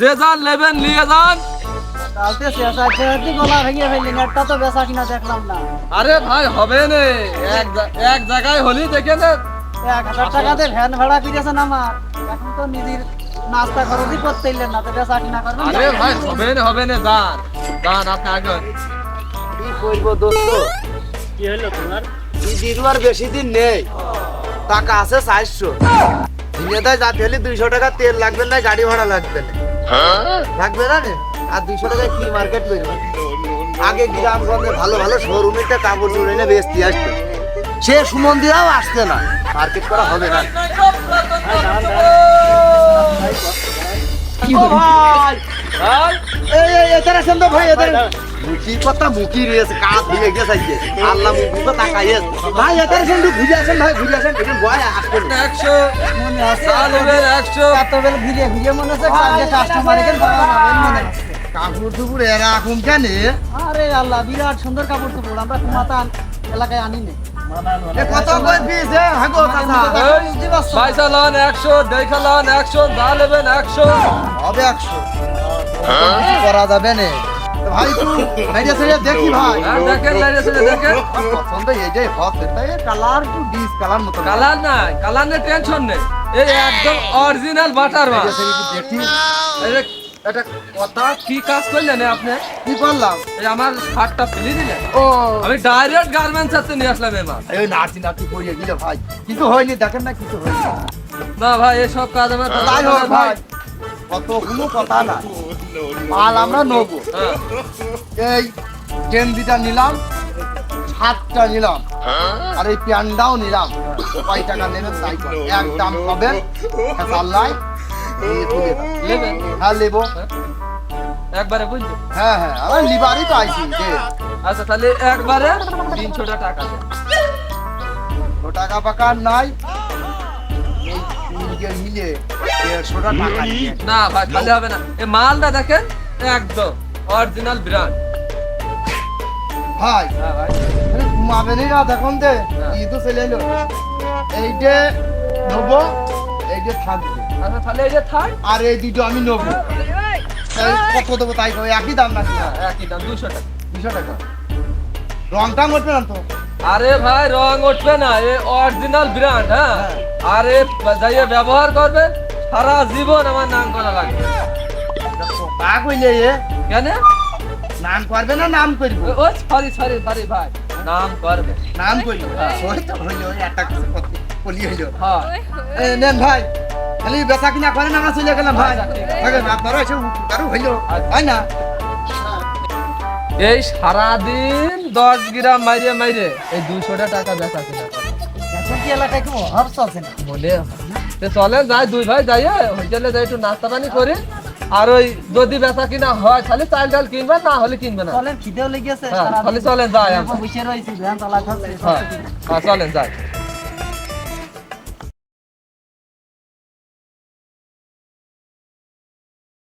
যে যান নেবেন নিয়ে যান। কালকে শেষা গলা ভেঙে ফেললি তো বেচা কিনা দেখলাম না। আরে ভাই হবে না। এক এক জায়গায় হলি দেখে না। এক হাজার টাকাতে ভ্যান ভাড়া ফিরেছেন আমার। এখন তো নিজের নাস্তা খরচই করতে ইলেন না তো বেচা কিনা করবেন আরে ভাই হবে না হবে না যান। যান আপনি আগে কি করব দোস্ত? কি হলো তোমার? দিদির আর বেশি দিন নেই। টাকা আছে চারশো। দিনে দেয় যাতে হলে দুইশো টাকা তেল লাগবে না গাড়ি ভাড়া লাগবে না। লাগবে না রে? আর দুইশো টাকায় কি মার্কেট করবে আগে গ্রামগঞ্জে ভালো ভালো শোরুমে কাপড় চুড়ে এনে বেচতে আসতো। সে সুমন্দিরাও আসছে না। মার্কেট করা হবে না। কি ভাই! এই এদের তো ভাই এদের মুখি কথা মুখি রয়েছে কাজ হয়ে গেছে আজকে আল্লাহ মুখি তো তাকাইয়ে ভাই এদের আছেন তো ঘুরে আসেন ভাই ঘুরে আসেন। এখন বয় আসবেন একশো মনে আছে? নেবেন একশো। এত বেল ঘুরিয়ে ঘুরিয়ে মনে হচ্ছে কালকে কাস্টমার এখানে পাওয়া যাবে মনে কাপড় টুকুর এরকম কেন? আরে আল্লাহ বিরাট সুন্দর কাপড় চোপড়। আমরা কুমাতান এলাকায় আনি নে এ কত কই পিস হাগো পয়সা লন একশো দেখা লন একশো যা নেবেন একশো। হবে একশো। কিছু করা যাবে না? ভাই তুই মেরে ছেড়ে দেখি ভাই। হ্যাঁ, দেখেন লাইনে ছেড়ে দেখেন। পছন্দ এইটাই হক তাই কালার টু ডিস কালার মতো কালার নাই কালার নেই টেনশন নেই। এই একদম অরিজিনাল বাটার মাছ একটু দেখি। যে কথা কি কাজ করলেন আপনি? কি করলাম এই আমার শার্টটা ফেলে দিলেন। ও। আমি ডাইরেক্ট গার্মেন্টস হাতে নিয়ে আসলাম এই মাছ এই নাচি নাচি করিয়ে দিল ভাই। কিছু হয়নি দেখেন না কিছু হয়নি। না ভাই এসব কাজ আমার করা তাই যাবে হোক না, ভাই কথা না। মাল আমরা নেব। এই গেঞ্জিটা নিলাম হাতটা নিলাম আর এই প্যান্টটাও নিলাম। কয় টাকা নেবেন তাই। এক দাম পাবেন নেবেন হ্যাঁ নেব। একবারে বুঝলি? হ্যাঁ হ্যাঁ আমার লিবারই তো আইছি আচ্ছা তাহলে একবারে তিনশোটা টাকা দেন। ও টাকা পাকা নাই। মিলে দেড়শোটা টাকা না ভাই খালি হবে না। এই মালটা দেখেন একদম। অরিজিনাল ব্র্যান্ড ভাই হ্যাঁ ভাই। আরে ঘুমাবেনই না দেখুন দে ই তো চলে এলো। এইটে নেব এইটে থাকবে আচ্ছা তাহলে এই যে থাক আর এই দুটো আমি নেব। কত দেবো তাই কই? একই দাম নাকি? হ্যাঁ, একই দাম দুশো টাকা। দুশো টাকা। রংটা উঠবে না তো? আরে ভাই রং উঠবে না এ অরিজিনাল ব্র্যান্ড হ্যাঁ। আরে যাইয়ে ব্যবহার করবেন সারা জীবন আমার নাম করা লাগবে। তা কইলে এ। কেন? নাম করবে না নাম করব? ও সরি সরি সরি ভাই। নাম করবে। নাম করব? ওই তো হইল একটা বলি হইল। হ্যাঁ। নেন ভাই। খালি বেচা কিনা করেন আমরা চলে গেলাম ভাই। আপনারা এসে কারও হইল। আচ্ছা। তাই না? এই সারাদিন দশ গ্রাম মাইরে মাইরে এই দুশোটা টাকা বেচা কিনা। কি এলাকায় কি অভাব চলছে না? হয় চলে যাই দুই ভাই যাই হোটেলে যাই একটু নাস্তা পানি করে। আর ওই যদি বেচা কিনা হয় তাহলে চাল ডাল কিনবে না হলে কিনবে না। চলেন খিদেও লেগেছে হ্যাঁ, তাহলে চলেন যাই বসে রয়েছি হ্যাঁ হ্যাঁ, চলেন যাই।